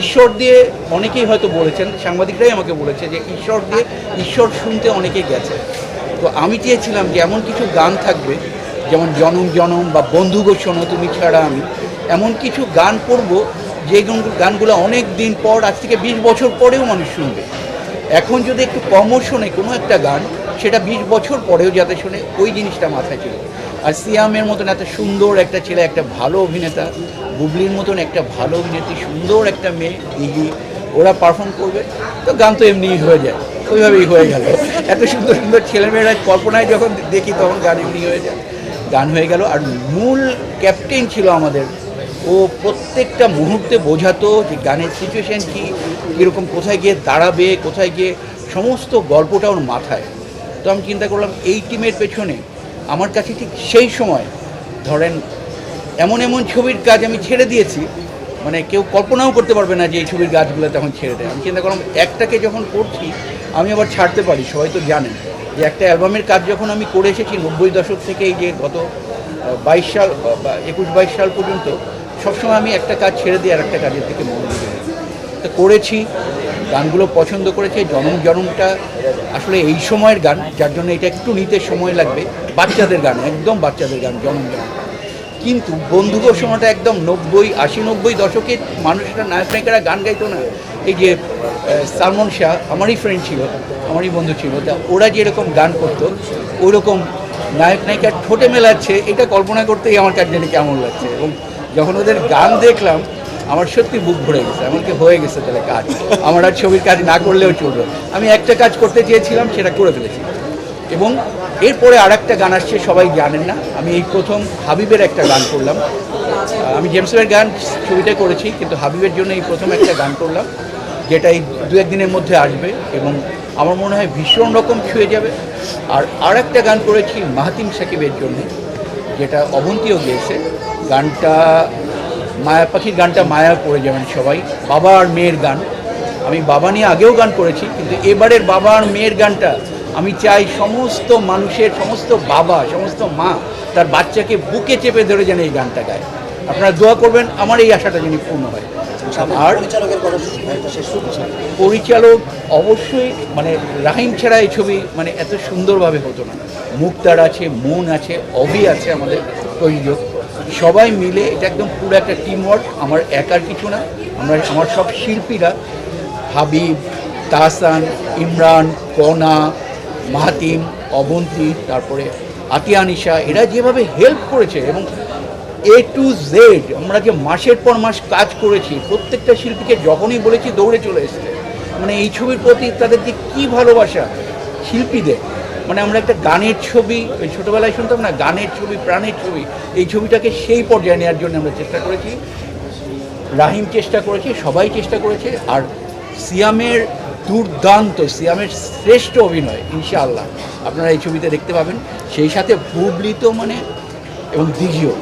ঈশ্বর দিয়ে অনেকেই হয়তো বলেছেন, সাংবাদিকরাই আমাকে বলেছে যে ঈশ্বর দিয়ে ঈশ্বর শুনতে অনেকেই গেছে। তো আমি চেয়েছিলাম যে এমন কিছু গান থাকবে, যেমন জনম জনম বা বন্ধু গো শোনো তুমি ছাড়া আমি, এমন কিছু গান করব যে গানগুলো অনেক দিন পর, আজ থেকে বিশ বছর পরেও মানুষ শুনবে। এখন যদি একটু কমও শোনে কোনো একটা গান সেটা বিশ বছর পরেও যাতে শোনে ওই জিনিসটা মাথায় ছিল আর সিয়ামের মতন এত সুন্দর একটা ছেলে, একটা ভালো অভিনেতা, বুবলির মতন একটা ভালো অভিনেত্রী, সুন্দর একটা মেয়ে, দিঘি, ওরা পারফর্ম করবে। তো গান তো এমনিই হয়ে যায়, ওইভাবেই হয়ে গেল। এত সুন্দর সুন্দর ছেলেমেয়েরা কল্পনায় যখন দেখি তখন গান এমনি হয়ে যায়। গান হয়ে গেল, আর মূল ক্যাপ্টেন ছিল আমাদের। ও প্রত্যেকটা মুহূর্তে বোঝাতো যে গানের সিচুয়েশন কী, কীরকম কোথায় গিয়ে দাঁড়াবে, কোথায় গিয়ে সমস্ত গল্পটা ওর মাথায়। তো আমি চিন্তা করলাম, এই টিমের পেছনে আমার কাছে ঠিক সেই সময়, ধরেন, এমন এমন ছবির কাজ আমি ছেড়ে দিয়েছি মানে কেউ কল্পনাও করতে পারবে না যে এই ছবির গাছগুলো তখন ছেড়ে দেয়। আমি চিন্তা করলাম, একটাকে যখন করছি, আমি আবার ছাড়তে পারি, সবাই তো জানেন যে একটা অ্যালবামের কাজ যখন আমি করে এসেছি, নব্বই দশক থেকে এই যে গত বাইশ সাল, বা- একুশ বাইশ সাল পর্যন্ত, সবসময় আমি একটা কাজ ছেড়ে দিয়ে আর একটা কাজের মনোযোগ দিই তো করেছি গানগুলো পছন্দ করেছে জনম জনমটা আসলে এই সময়ের গান, যার জন্য এটা একটু নিতে সময় লাগবে। বাচ্চাদের গান, একদম বাচ্চাদের গান, জনম জনম। কিন্তু বন্ধুগো সময়টা একদম নব্বই, আশি, নব্বই দশকের মানুষরা, নায়ক নায়িকারা গান গাইতো না। এই যে সালমন শাহ, আমারই ফ্রেন্ড ছিল, আমারই বন্ধু ছিল, তা ওরা যেরকম গান করতো ওই রকম নায়ক নায়িকার ঠোঁটে মেলাচ্ছে, এটা কল্পনা করতেই আমার কাছে কেমন লাগছে। এবং যখন ওদের গান দেখলাম আমার সত্যি বুক ভরে গেছে, এমনকি হয়ে গেছে তাহলে কাজ। আমার আর ছবির কাজ না করলেও চলবে। আমি একটা কাজ করতে চেয়েছিলাম, সেটা করে ফেলেছি। এবং এরপরে আর একটা গান আসছে, সবাই জানেন না। আমি এই প্রথম হাবিবের একটা গান করলাম। আমি জেমসের গান ছবিটা করেছি, কিন্তু হাবিবের জন্য এই প্রথম একটা গান করলাম যেটা এই দু একদিনের মধ্যে আসবে। এবং আমার মনে হয় ভীষণ রকম ছুঁয়ে যাবে। আর আর একটা গান করেছি মাহাতিম সাকিবের জন্য, যেটা অবন্তীও গিয়েছে। গানটা মায়া পাখির গানটা মায়া পড়ে যাবেন সবাই। বাবা আর মেয়ের গান। আমি বাবা নিয়ে আগেও গান করেছি কিন্তু এবারের বাবা আর মেয়ের গানটা আমি চাই সমস্ত মানুষের সমস্ত বাবা সমস্ত মা তার বাচ্চাকে বুকে চেপে ধরে যেন এই গানটা গায়। আপনারা দোয়া করবেন আমার এই আশাটা যেন পূর্ণ হয়। আর পরিচালক অবশ্যই মানে রাহিম ছাড়া এই ছবি মানে এত সুন্দরভাবে হতো না। মুক্তার আছে মন আছে অভি আছে আমাদের প্রযোজক। সবাই মিলে এটা একদম পুরো একটা টিম ওয়ার্ক আমার একার কিছু না, আমরা, আমার সব শিল্পীরা, হাবিব, তাহসান, ইমরান, কনা, মাহাতিম, অবন্তী, তারপরে আতিয়া, নিশা, এরা যেভাবে হেল্প করেছে এবং এ টু জেড আমরা যে মাসের পর মাস কাজ করেছি, প্রত্যেকটা শিল্পীকে যখনই বলেছি দৌড়ে চলে এসেছে। মানে এই ছবির প্রতি তাদের যে কী ভালোবাসা শিল্পীদের মানে আমরা একটা গানের ছবি, ওই ছোটোবেলায় শুনতাম না, গানের ছবি, প্রাণের ছবি, এই ছবিটাকে সেই পর্যায়ে নেওয়ার জন্য আমরা চেষ্টা করেছি। রাহিম চেষ্টা করেছে, সবাই চেষ্টা করেছে, আর সিয়ামের দুর্দান্ত, সিয়ামের শ্রেষ্ঠ অভিনয়, ইনশাআল্লাহ। আপনারা এই ছবিতে দেখতে পাবেন। সেই সাথে বুবলি মানে এবং দিঘিও।